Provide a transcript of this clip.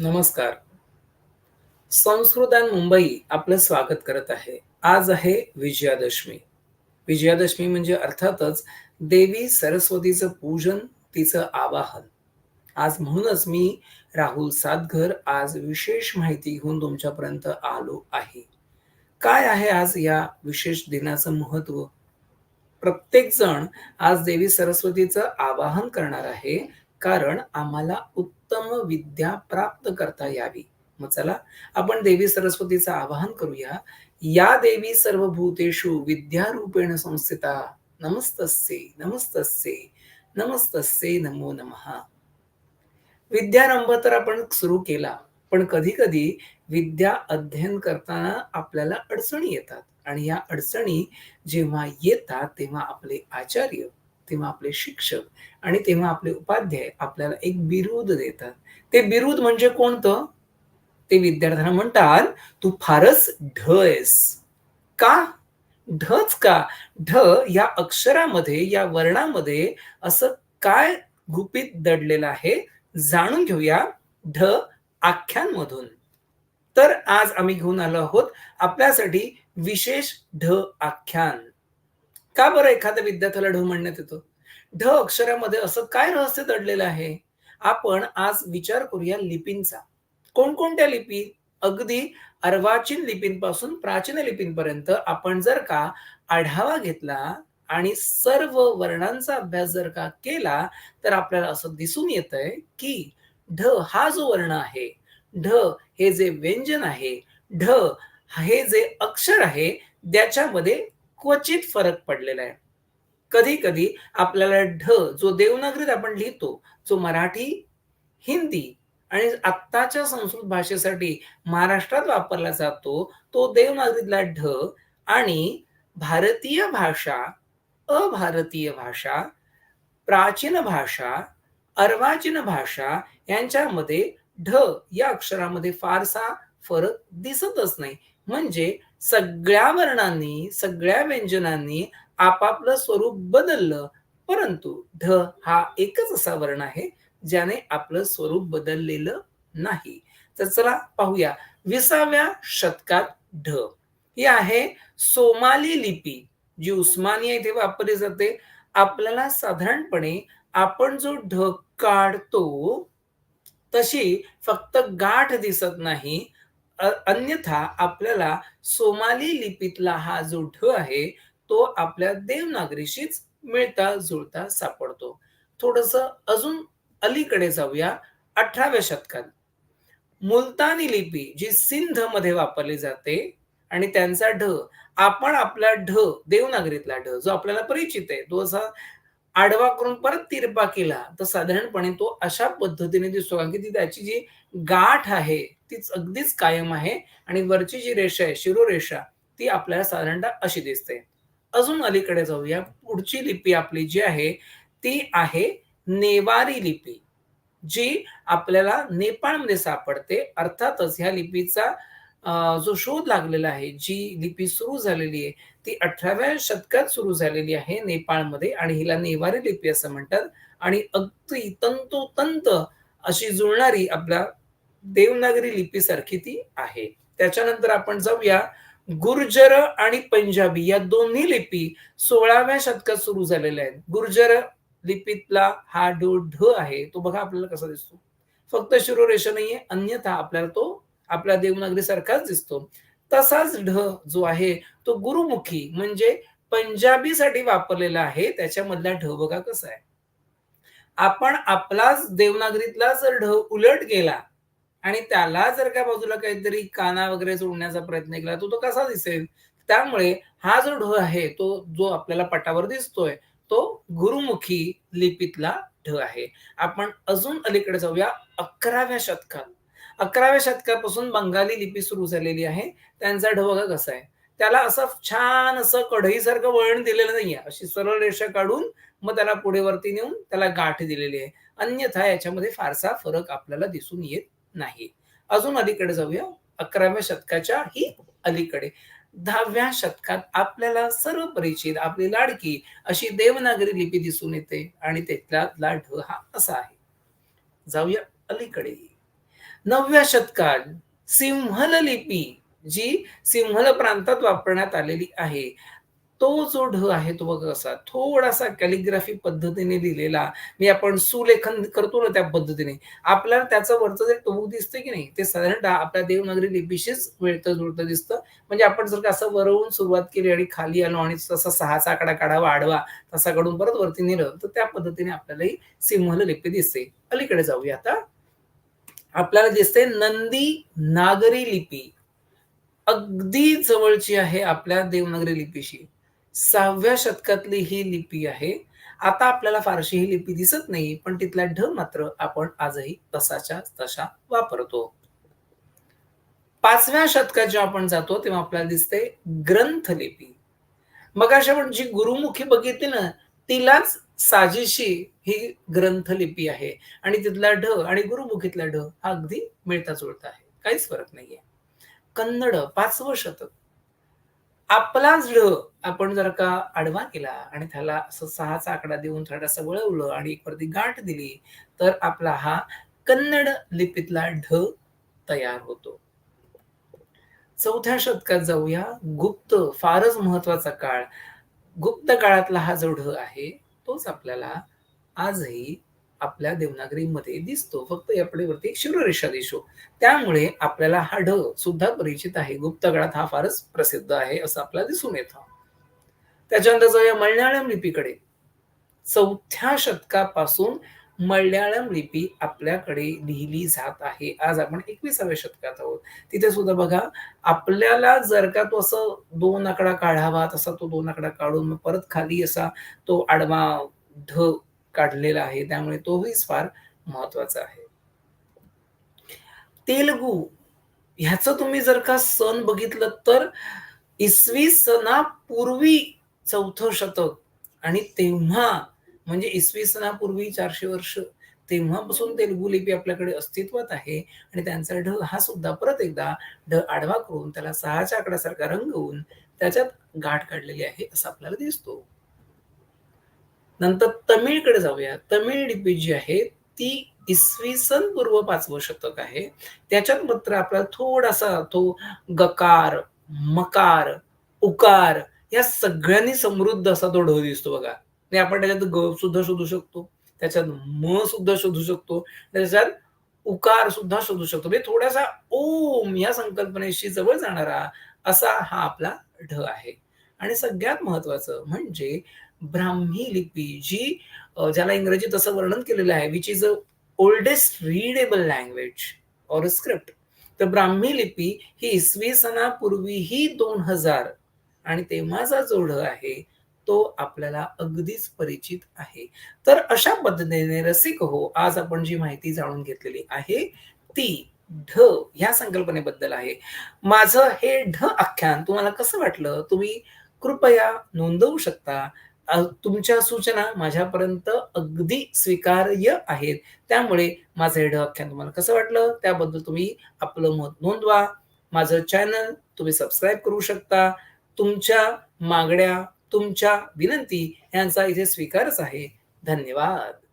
नमस्कार. संस्कृत मुंबई आपलं स्वागत करत आहे. आज आहे विजयादशमी. विजयादशमी म्हणजे अर्थातच देवी सरस्वतीचं पूजन, तिचं आवाहन. आज म्हणूनच मी राहुल सातघर आज विशेष माहिती घेऊन तुमच्यापर्यंत आलो आहे. काय आहे आज या विशेष दिनाचं महत्त्व प्रत्येक जण आज देवी सरस्वतीचं आवाहन करणार आहे, कारण आम्हाला उत्तम विद्या प्राप्त करता यावी. मग चला आपण देवी सरस्वतीचं आवाहन करूया. या देवी सर्वभूतेषु विद्यारूपेण संस्थिता नमस्तस्यै नमस्तस्यै नमस्तस्यै नमो नमः. विद्यारंभ तर आपण सुरू केला, पण कधी-कधी विद्या अध्ययन करताना आपल्याला अडचणी येतात आणि या अडचणी जेव्हा येतात, तेव्हा आपले आचार्य, तेव्हा आपले शिक्षक आणि तेव्हा आपले उपाध्याय आपल्याला एक बिरुद देतात. ते बिरुद म्हणजे कोणतं? ते विद्यार्थ्यांना म्हणतात, "तू फारच ढ आहेस." का? ढच का? ढ या अक्षरामध्ये, या वर्णामध्ये असं काय गुपित दडलेलं आहे? जाणून घेऊया ढ आख्यांमधून. तर आज आम्ही घेऊन आलो आहोत आपल्यासाठी विशेष ढ आख्यान. का बरं एखाद्या विद्यार्थ्याला ढ म्हणण्यात येतो ढ अक्षरामध्ये असं काय रहस्य दडलेलं आहे? आपण आज विचार करूया लिपींचा. कोणकोणत्या लिपी? अगदी अर्वाचीन लिपींपासून प्राचीन लिपींपर्यंत आपण जर का आढावा घेतला आणि सर्व वर्णांचा अभ्यास जर का केला, तर आपल्याला असं दिसून येतंय, की ढ हा जो वर्ण आहे, ढ हे जे व्यंजन आहे, ढ हे जे अक्षर आहे, त्याच्यामध्ये क्वचित फरक पडलेला आहे. कधी-कधी आपल्याला ढ जो देवनागरीत आपण लिहितो, जो मराठी, हिंदी आणि आत्ताच्या संस्कृत भाषेसाठी महाराष्ट्रात वापरला जातो, तो देवनागरीतला ढ आणि भारतीय भाषा, अभारतीय भाषा, प्राचीन भाषा, अर्वाचीन भाषा यांच्यामध्ये ढ या अक्षरामध्ये फारसा फरक दिसतच नाही. म्हणजे सगळ्या वर्णांनी, सगळ्या व्यंजनांनी आपापलं स्वरूप बदललं, परंतु ढ हा एकच असा वर्ण आहे, ज्याने आपलं स्वरूप बदललेलं नाही. तर चला पाहूया 20व्या शतकात ढ ही आहे सोमाली लिपी, जी उस्मानिया इथे वापरली जाते. आपल्याला साधारणपणे आपण जो ढ काढतो, तशी फक्त गाठ दिसत नाही. अन्यथा आपल्याला सोमाली लिपीतला हा जो ढ आहे, तो आपल्या देवनागरीशीच मिळता-जुळता सापडतो. थोडस अजून अलीकडे जाऊया 18व्या शतकात. मुलतानी लिपी जी सिंधमध्ये वापरली जाते आणि त्यांचा ढ आपण आपला ढ देवनागरीतला ढ जो आपल्याला परिचित आहे, तो असा आडवा करून परत तिरपा केला, तर साधारणपणे तो अशा पद्धतीने दिसतो. कारण की ती त्याची जी गाठ आहे, तीच अगदीच कायम आहे आणि वरची जी रेषा आहे, शिरोरेषा, ती आपल्याला साधारणतः अशी दिसते. अजून अलीकडे जाऊया. पुढची लिपी आपली जी आहे, ती आहे नेवारी लिपी, जी आपल्याला नेपाळमध्ये सापडते. अर्थातच ह्या लिपीचा जो शोध लागलेला आहे, जी लिपी सुरू झालेली आहे, ती 18व्या शतकात सुरू झालेली आहे नेपाळमध्ये आणि हिला नेवारी लिपी असं म्हणतात आणि अगदी तंतोतंत अशी जुळणारी आपल्या देवनागरी लिपीसारखी ती आहे. त्याच्यानंतर आपण जाऊया गुर्जर आणि पंजाबी या दोन्ही लिपी 16व्या शतकात सुरू झालेल्या आहेत. गुर्जर लिपीतला हा डो ढ आहे, तो बघा आपल्याला कसा दिसतो. फक्त शिरोरेषा नाहीये, अन्यथा आपल्याला तो आपल्या देवनागरी सारखाच दिसतो. तसाच ढ जो आहे, तो गुरुमुखी म्हणजे पंजाबीसाठी वापरलेला आहे. त्याच्यामधला ढ बघा कसा आहे. आपण आपलाच देवनागरीतला जर ढ उलट गेला आणि त्याला जर का बाजूला काहीतरी काना वगैरे जोडण्याचा प्रयत्न केला, तर तो कसा दिसेल? त्यामुळे हा जो ढ आहे, तो जो आपल्याला पटावर दिसतोय, तो गुरुमुखी लिपीतला ढ आहे. आपण अजून अलीकडे जाऊया 11व्या शतकात. 11व्या शतकापासून बंगाली लिपी सुरू झालेली आहे. त्यांचा ढ बघा कसा आहे. त्याला असं छान असं कढईसारखं वळण दिलेलं नाहीये. अशी सरळ रेषा काढून मग त्याला पुढे वरती नेऊन त्याला गाठ दिलेली आहे. अन्यथा याच्यामध्ये फारसा फरक आपल्याला दिसून येत नाही. अजून अलीकडे जाऊया. अकराव्या शतकाच्या ही अलीकडे. 10व्या शतकात आपल्याला सर्व परिचित, आपली लाडकी अशी देवनागरी लिपी दिसून येते आणि त्यातला ढ हा असा आहे. जाऊया अलीकडे. नवव्या शतकात सिंहल लिपी जी सिंहल प्रांतात वापरण्यात आलेली आहे तो जो ढ आहे तो बघा कसा थोडासा कॅलिग्राफी पद्धतीने लिहिलेला. मी आपण सुलेखन करतो ना त्या पद्धतीने. आपल्याला त्याचं वरचं जे टोक दिसतं की नाही ते साधारणतः आपल्या देवनागरी लिपीशीच मिळतं जुळतं दिसतं. म्हणजे आपण जर का असं वरवून सुरुवात केली आणि खाली आलो आणि तसा सहाचा आकडा काढावा आडवा तसा कडून परत वरती नेलं तर त्या पद्धतीने आपल्यालाही सिंहल लिपी दिसते. अलीकडे जाऊया आता. आपल्याला दिसते नंदी नागरी लिपी. अगदी जवळची आहे आपल्या देवनागरी लिपीशी. सहाव्या शतकातली ही लिपी आहे. आता आपल्याला फारशी ही लिपी दिसत नाही पण तिथला ढ मात्र आपण आजही तसाच्या तशा वापरतो. पाचव्या शतकात जेव्हा आपण जातो तेव्हा आपल्याला दिसते ग्रंथलिपी मग अशा आपण जी गुरुमुखी बघितली ना तिलाच साजिशी ही ग्रंथ लिपी आहे. आणि तिथला ढ आणि गुरुमुखीतला ढ हा अगदी मिळता जुळता आहे. काहीच फरक नाहीये. कन्नड पाचवं शतक. आपलाच ढ आपण जर का आडवा केला आणि त्याला असं सहाचा आकडा देऊन थोडासा वळवलं आणि एक वरती गाठ दिली तर आपला हा कन्नड लिपीतला ढ तयार होतो. चौथ्या शतकात जाऊया. गुप्त फारच महत्त्वाचा काळ. गुप्त काळातला हा जो ढ आहे तोच आपल्याला आजही आपल्या देवनागरीमध्ये दिसतो. फक्त यापुढे वरती एक शिवरेषा दिसतो त्यामुळे आपल्याला हा ढ सुद्धा परिचित आहे. गुप्तगडात हा फारच प्रसिद्ध आहे असं आपल्याला दिसून येतं. त्याच्यानंतर जाऊया मल्याळम लिपीकडे. चौथ्या शतकापासून मल्याळम लिपी आपल्याकडे लिहिली जात आहे. आज आपण एकविसाव्या शतकात आहोत. तिथे सुद्धा बघा आपल्याला जर का तो असं दोन आकडा काढावा तसा तो दोन आकडा काढून मग परत खाली असा तो आडवा ढ काढलेला आहे. त्यामुळे तोही फार महत्त्वाचा आहे. तेलगू ह्याच तुम्ही जर का सण बघितलं तर इसवी सणापूर्वी चौथं शतक आणि तेव्हा म्हणजे इसवी सणापूर्वी चारशे वर्ष तेव्हापासून तेलगू लिपी आपल्याकडे अस्तित्वात आहे आणि त्यांचा ढ हा सुद्धा परत एकदा ढ आडवा करून त्याला सहाच्या आकड्यासारखा रंगवून त्याच्यात गाठ काढलेली आहे असं आपल्याला दिसतो. नंतर तमिळकडे जाऊया. तमिळ लिपी जी आहे ती इसवी सन पूर्व पाचवं शतक आहे. त्याच्यात मात्र आपला थोडासा तो गकार मकार उकार या सगळ्यांनी समृद्ध असा तो ढ दिसतो बघा. आणि आपण त्याच्यात ग सुद्धा शोधू शकतो. त्याच्यात म सुद्धा शोधू शकतो. त्याच्यात उकार सुद्धा शोधू शकतो. म्हणजे थोडासा ओम या संकल्पनेशी जवळ जाणारा असा हा आपला ढ आहे. आणि सगळ्यात महत्वाचं म्हणजे ब्राह्मी लिपी जी ज्याला इंग्रजीत असं वर्णन केलेलं आहे which is a oldest readable language or script तर ब्राह्मी लिपी ही इसवी सणापूर्वीही दोन हजार आणि तेव्हाचा जोड आहे तो आपल्याला अगदीच परिचित आहे. तर अशा पद्धतीने रसिक हो आज आपण जी माहिती जाणून घेतलेली आहे ती ढ ह्या संकल्पनेबद्दल आहे. माझं हे ढ आख्यान तुम्हाला कसं वाटलं? तुम्ही कृपया नोंदवू शकता. तुमच्या सूचना माझ्यापर्यंत अगदी स्वीकार्य आहेत. त्यामुळे माझं हे आख्यान तुम्हाला कसं वाटलं? त्याबद्दल तुम्ही आपलं मत नोंदवा. माझं चॅनल तुम्ही सबस्क्राईब करू शकता. तुमच्या मागण्या तुमच्या विनंती यांचा इथे स्वीकारच आहे. धन्यवाद.